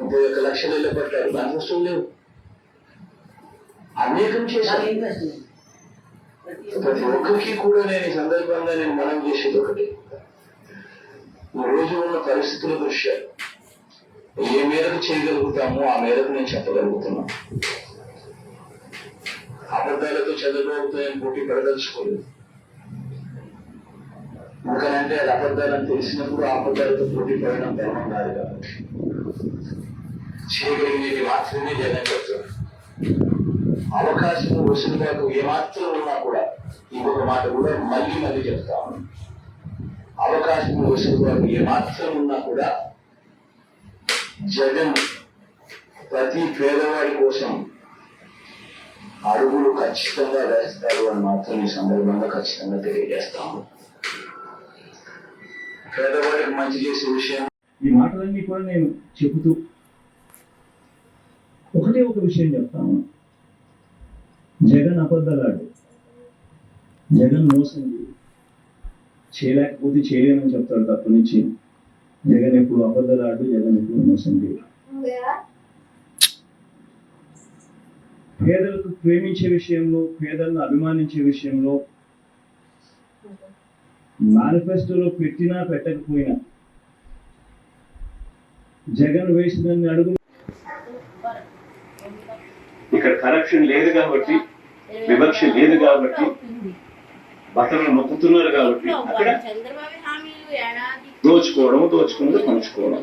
ముప్పై ఒక్క లక్షలు ఇళ్ళ పట్టారు దాని నష్టం లేవు. అనేకం చేశారు. ప్రతి ఒక్కరికి కూడా నేను ఈ సందర్భంగా నేను మనం చేసేది ఒకటి. ఈ రోజు ఉన్న పరిస్థితుల దృష్ట్యా ఏ మేరకు చేయగలుగుతామో ఆ మేరకు నేను చెప్పగలుగుతున్నా. అబద్ధాలతో చంద్రబాబుతో నేను పోటీ పడదలుచుకోలేదు. ఎందుకనంటే అది అబద్ధాలని తెలిసినప్పుడు ఆ అబద్ధాలతో పోటీ పడడం ధర్మం కాదు కాబట్టి. చేయగలిగేది మాత్రమే జగన్ చెప్తారు అవకాశం వసూలుబాటు ఏమాత్రం ఉన్నా కూడా ఇంకొక మాట కూడా మళ్ళీ మళ్ళీ చెప్తాను అవకాశం వసూలుబాటు ఏమాత్రం ఉన్నా కూడా జగన్ ప్రతి పేదవాడి కోసం అడుగులు ఖచ్చితంగా వేస్తారు అని మాత్రం ఈ సందర్భంగా ఖచ్చితంగా తెలియజేస్తాము పేదవాడికి మంచి చేసే విషయం ఈ మాటలన్నీ కూడా నేను చెబుతూ ఒకటే ఒక విషయం చెప్తాను. జగన్ అబద్ధలాడు. జగన్ మోసం చేయలేకపోతే చేయలేనని చెప్తాడు తప్ప నుంచి. జగన్ ఎప్పుడు అబద్ధలాడు జగన్ ఎప్పుడు మోసం చేయడు పేదలకు ప్రేమించే విషయంలో పేదలను అభిమానించే విషయంలో మేనిఫెస్టోలో పెట్టినా పెట్టకపోయినా జగన్ వేసిన అడుగు ఇక్కడ కరప్షన్ లేదు కాబట్టి వివక్ష లేదు కాబట్టి బట్టలు నొక్కుతున్నారు కాబట్టి అక్కడ దోచుకోవడం దోచుకున్నది పంచుకోవడం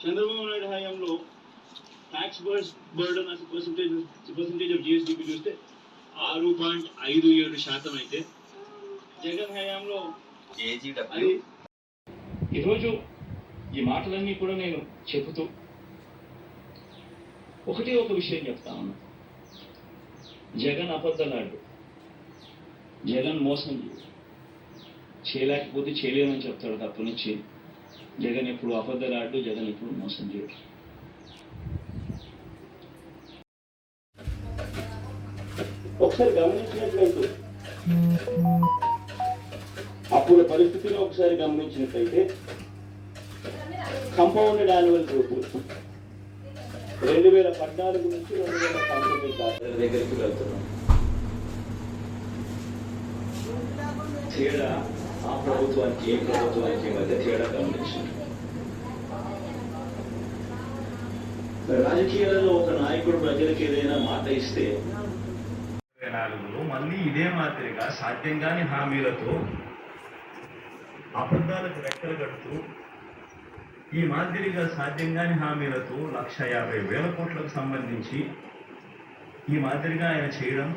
చంద్రబాబు నాయుడు హయాంలో ట్యాక్స్ బర్డన్ అసలు పర్సంటేజ్ పర్సంటేజ్ ఆఫ్ జిఎస్డిపి చూస్తే ఆరు పాయింట్ ఐదు ఏడు శాతం అయితే. జగన్ హయాంలో అది ఈరోజు ఈ మాటలన్నీ కూడా నేను చెబుతూ ఒకటే ఒక విషయం చెప్తా ఉన్నా. జగన్ అబద్ధలాడు. జగన్ మోసం చేయలేకపోతే చేయలేమని చెప్తాడు తప్ప నుంచి. జగన్ ఎప్పుడు అబద్ధలాడు జగన్ ఎప్పుడు మోసం చేయడు. ఒకసారి గమనించినట్లయితే అప్పుడు పరిస్థితిలో ఒకసారి గమనించినట్లయితే కంపౌండెడ్ యాన్యువల్ గ్రోత్ రెండు వేల పద్నాలుగు నుంచి రెండు వేల పంతొమ్మిది దగ్గరికి వెళ్తున్నాం. తేడా ఆ ప్రభుత్వానికి ఈ ప్రభుత్వానికి మధ్య తేడా గమనించింది రాజకీయాలలో ఒక నాయకుడు ప్రజలకు ఏదైనా మాట ఇస్తే నాలుగులో మళ్ళీ ఇదే మాదిరిగా సాధ్యం కాని హామీలతో అబద్ధాలకు రెక్కలు కడుతూ ఈ మాదిరిగా సాధ్యం కాని హామీలతో లక్ష యాభై వేల కోట్లకు సంబంధించి ఈ మాదిరిగా ఆయన చేయడం